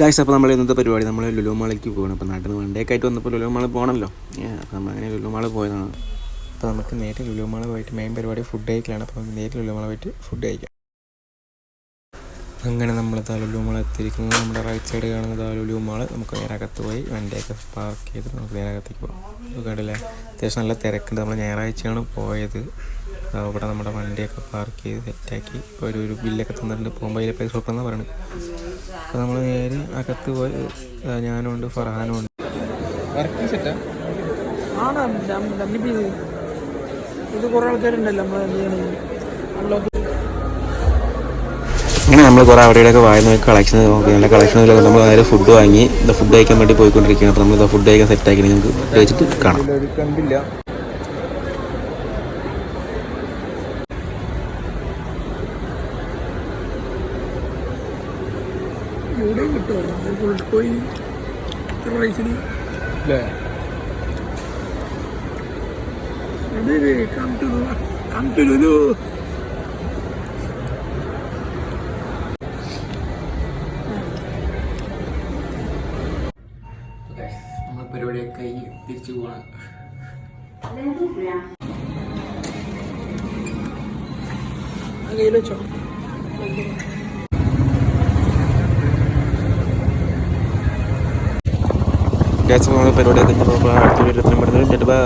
കാശ് അപ്പോൾ നമ്മൾ ഇന്നത്തെ പരിപാടി നമ്മൾ ലുലു മാളിലേക്ക് പോകണം അപ്പോൾ നാട്ടിൽ നിന്ന് വണ്ടേക്ക് ആയിട്ട് വന്നപ്പോൾ ലുലു മാളിൽ പോകണമല്ലോ അപ്പോൾ നമ്മൾ അങ്ങനെ ലുലു മാളിൽ പോയതാണ്. അപ്പോൾ നമുക്ക് നേരിട്ട് ലുലു മാളിൽ പോയിട്ട് മെയിൻ പരിപാടി ഫുഡ് കഴിക്കലാണ്. അപ്പോൾ നമുക്ക് നേരിട്ട് ലുലു മാളിൽ പോയിട്ട് ഫുഡ് കഴിക്കാം. അങ്ങനെ നമ്മൾ ലുലു മാൾ എത്തിയിരിക്കുന്നത് നമ്മുടെ റൈറ്റ് സൈഡ് കാണുന്നത് ലുലു മാൾ നമുക്ക് നേരകത്ത് പോയി വണ്ടിയൊക്കെ പാർക്ക് ചെയ്ത് നമുക്ക് നേരകത്തേക്ക് പോകാം കണ്ടില്ലേ? അത്യാവശ്യം നല്ല തിരക്കുണ്ട്. നമ്മൾ ഞായറാഴ്ചയാണ് പോയത്. ഇവിടെ നമ്മുടെ വണ്ടിയൊക്കെ പാർക്ക് ചെയ്ത് സെറ്റാക്കി ഇപ്പോൾ ഒരു ഒരു ബില്ലൊക്കെ തന്നിട്ടുണ്ട്. പോകുമ്പോൾ അതിലെ പൈസ കൊടുക്കണമെന്ന് പറയുന്നത് അപ്പോൾ നമ്മൾ നേരെ അകത്ത് പോയി ഞാനും ഉണ്ട് ഫർഹാനും ഉണ്ട്. ഇത് കുറേ ആൾക്കാരുണ്ടല്ലോ നമ്മൾ എന്ത് ചെയ്യണത്? അൺലോക്ക് അങ്ങനെ നമ്മൾ കുറേ അവിടെയൊക്കെ വായന നോക്കി കളക്ഷൻ നോക്കി. നല്ല കളക്ഷൻ നമ്മൾ നേരെ ഫുഡ് വാങ്ങി. ഇത് ഫുഡ് കഴിക്കാൻ വേണ്ടി പോയിക്കൊണ്ടിരിക്കുകയാണ്. അപ്പോൾ നമ്മൾ ഫുഡ് കഴിക്കാൻ സെറ്റ് ആക്കി നിങ്ങൾക്ക് കഴിച്ചിട്ട് കാണാം. എവിടെയും കിട്ടുമോ ഫുൾ കോയിൻ അല്ലേ കം ടു to Lulu. നമ്മൾ പരിപാടിയൊക്കെ കഴിഞ്ഞ് തിരിച്ചു ആ കയ്യിൽ വെച്ചോ. ഗ്യാസ് നമ്മൾ പരിപാടിയൊക്കെ കഴിഞ്ഞ് പോകുമ്പോൾ അടുത്തൊരു ഇരുപത്തിനും പെടുന്നത് ബൈ